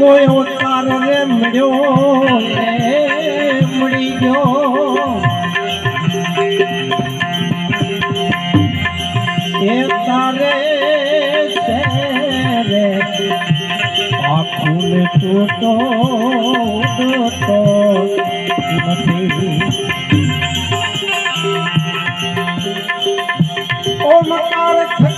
એ તારો રે મળ્યો મળી ગયો. એ તારે મકાર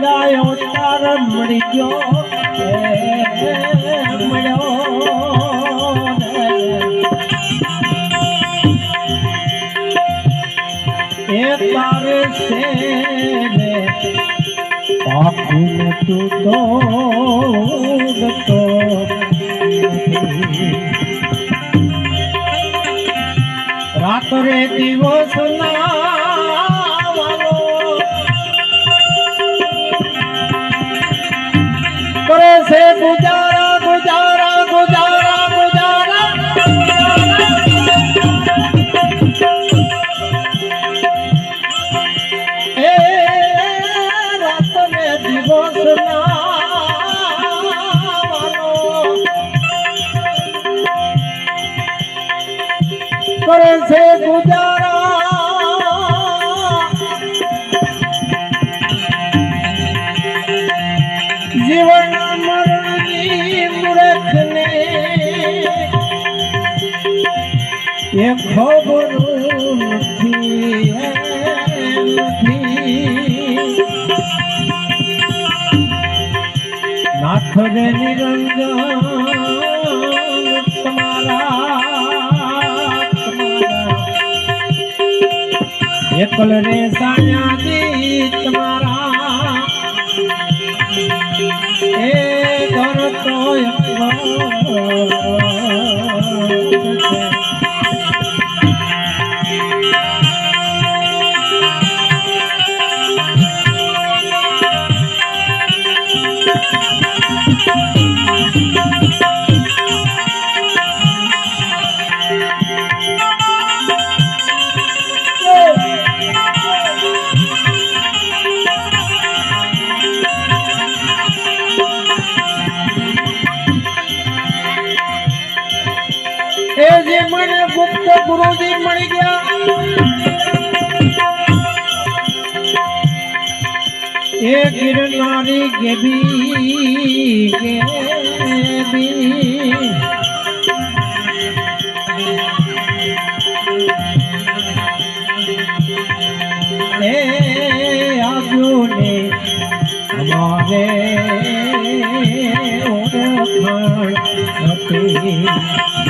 ડાય તાર મળી ગયો એ તારે છે પાખું તું તો ગતો રાત્રે દિવસ ના કરે છે ગુજારા. જીવન મરણની મૂર્ખને એ ખબર નથી નાથ. રે નિરંજન એકલ રે સાયાજી તમારા એ ઘર તો ગુપ્ત ગુરુજી મળી ગયા એ ગિરનારી ગેબી ગેબી એ આવ્યો ને અમારે ઓળખાણ હતી